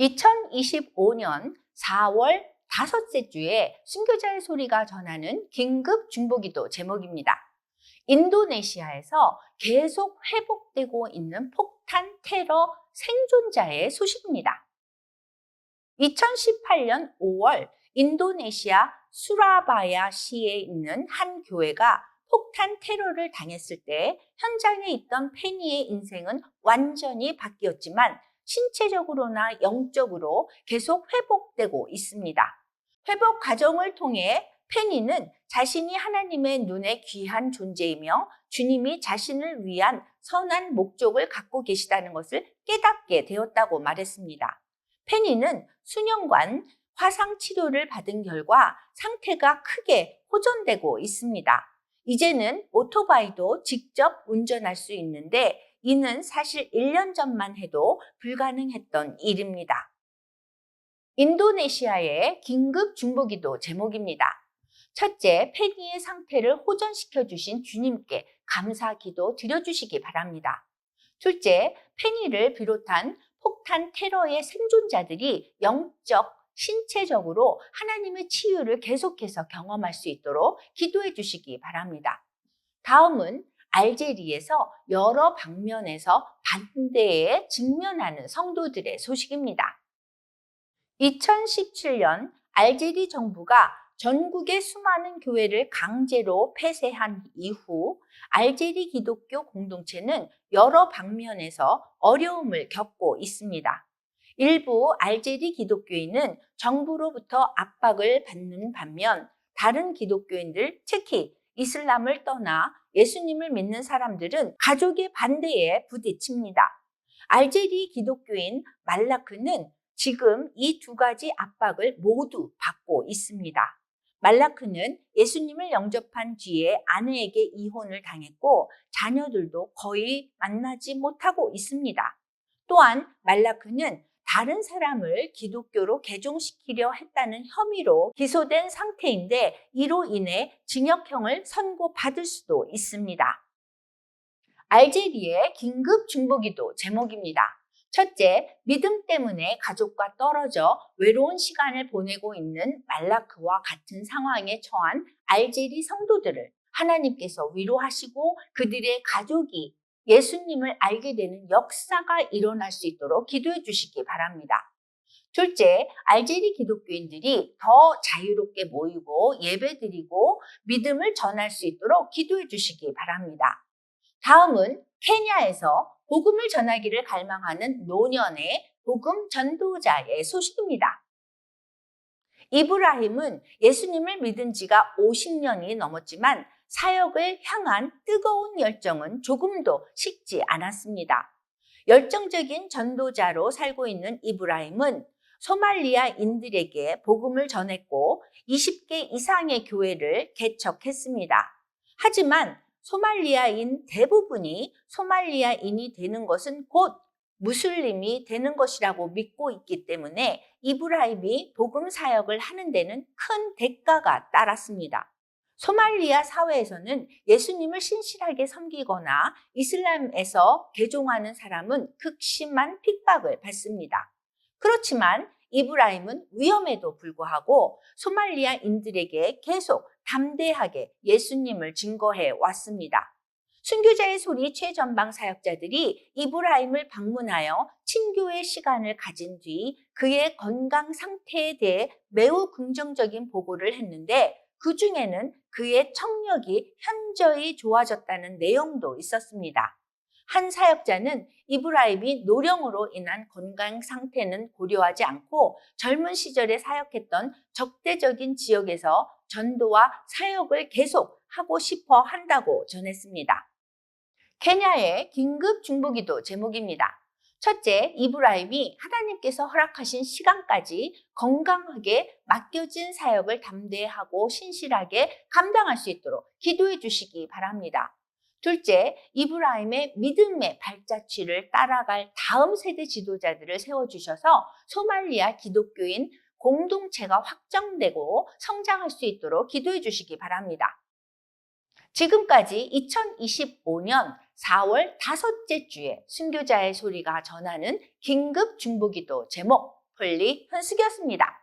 2025년 4월 다섯째 주에 순교자의 소리가 전하는 긴급 중보기도 제목입니다. 인도네시아에서 계속 회복되고 있는 폭탄 테러 생존자의 소식입니다. 2018년 5월 인도네시아 수라바야시에 있는 한 교회가 폭탄 테러를 당했을 때 현장에 있던 페니의 인생은 완전히 바뀌었지만 신체적으로나 영적으로 계속 회복되고 있습니다. 회복 과정을 통해 페니는 자신이 하나님의 눈에 귀한 존재이며 주님이 자신을 위한 선한 목적을 갖고 계시다는 것을 깨닫게 되었다고 말했습니다. 페니는 수년간 화상 치료를 받은 결과 상태가 크게 호전되고 있습니다. 이제는 오토바이도 직접 운전할 수 있는데 이는 사실 1년 전만 해도 불가능했던 일입니다. 인도네시아의 긴급 중보기도 제목입니다. 첫째, 페니의 상태를 호전시켜 주신 주님께 감사 기도 드려주시기 바랍니다. 둘째, 페니를 비롯한 폭탄 테러의 생존자들이 영적, 신체적으로 하나님의 치유를 계속해서 경험할 수 있도록 기도해 주시기 바랍니다. 다음은 알제리에서 여러 방면에서 반대에 직면하는 성도들의 소식입니다. 2017년 알제리 정부가 전국의 수많은 교회를 강제로 폐쇄한 이후 알제리 기독교 공동체는 여러 방면에서 어려움을 겪고 있습니다. 일부 알제리 기독교인은 정부로부터 압박을 받는 반면 다른 기독교인들, 특히 이슬람을 떠나 예수님을 믿는 사람들은 가족의 반대에 부딪힙니다. 알제리 기독교인 말라크는 지금 이 두 가지 압박을 모두 받고 있습니다. 말라크는 예수님을 영접한 뒤에 아내에게 이혼을 당했고 자녀들도 거의 만나지 못하고 있습니다. 또한 말라크는 다른 사람을 기독교로 개종시키려 했다는 혐의로 기소된 상태인데 이로 인해 징역형을 선고받을 수도 있습니다. 알제리의 긴급 중보기도 제목입니다. 첫째, 믿음 때문에 가족과 떨어져 외로운 시간을 보내고 있는 말라크와 같은 상황에 처한 알제리 성도들을 하나님께서 위로하시고 그들의 가족이 예수님을 알게 되는 역사가 일어날 수 있도록 기도해 주시기 바랍니다. 둘째, 알제리 기독교인들이 더 자유롭게 모이고 예배드리고 믿음을 전할 수 있도록 기도해 주시기 바랍니다. 다음은 케냐에서 복음을 전하기를 갈망하는 노년의 복음 전도자의 소식입니다. 이브라힘은 예수님을 믿은 지가 50년이 넘었지만 사역을 향한 뜨거운 열정은 조금도 식지 않았습니다. 열정적인 전도자로 살고 있는 이브라임은 소말리아인들에게 복음을 전했고 20개 이상의 교회를 개척했습니다. 하지만 소말리아인 대부분이 소말리아인이 되는 것은 곧 무슬림이 되는 것이라고 믿고 있기 때문에 이브라임이 복음 사역을 하는 데는 큰 대가가 따랐습니다. 소말리아 사회에서는 예수님을 신실하게 섬기거나 이슬람에서 개종하는 사람은 극심한 핍박을 받습니다. 그렇지만 이브라임은 위험에도 불구하고 소말리아인들에게 계속 담대하게 예수님을 증거해 왔습니다. 순교자의 소리 최전방 사역자들이 이브라임을 방문하여 친교의 시간을 가진 뒤 그의 건강 상태에 대해 매우 긍정적인 보고를 했는데 그 중에는 그의 청력이 현저히 좋아졌다는 내용도 있었습니다. 한 사역자는 이브라임이 노령으로 인한 건강 상태는 고려하지 않고 젊은 시절에 사역했던 적대적인 지역에서 전도와 사역을 계속 하고 싶어 한다고 전했습니다. 케냐의 긴급 중보기도 제목입니다. 첫째, 이브라임이 하나님께서 허락하신 시간까지 건강하게 맡겨진 사역을 담대하고 신실하게 감당할 수 있도록 기도해 주시기 바랍니다. 둘째, 이브라임의 믿음의 발자취를 따라갈 다음 세대 지도자들을 세워주셔서 소말리아 기독교인 공동체가 확정되고 성장할 수 있도록 기도해 주시기 바랍니다. 지금까지 2025년 4월 다섯째 주에 순교자의 소리가 전하는 긴급 중보기도 제목 폴리 현숙이었습니다.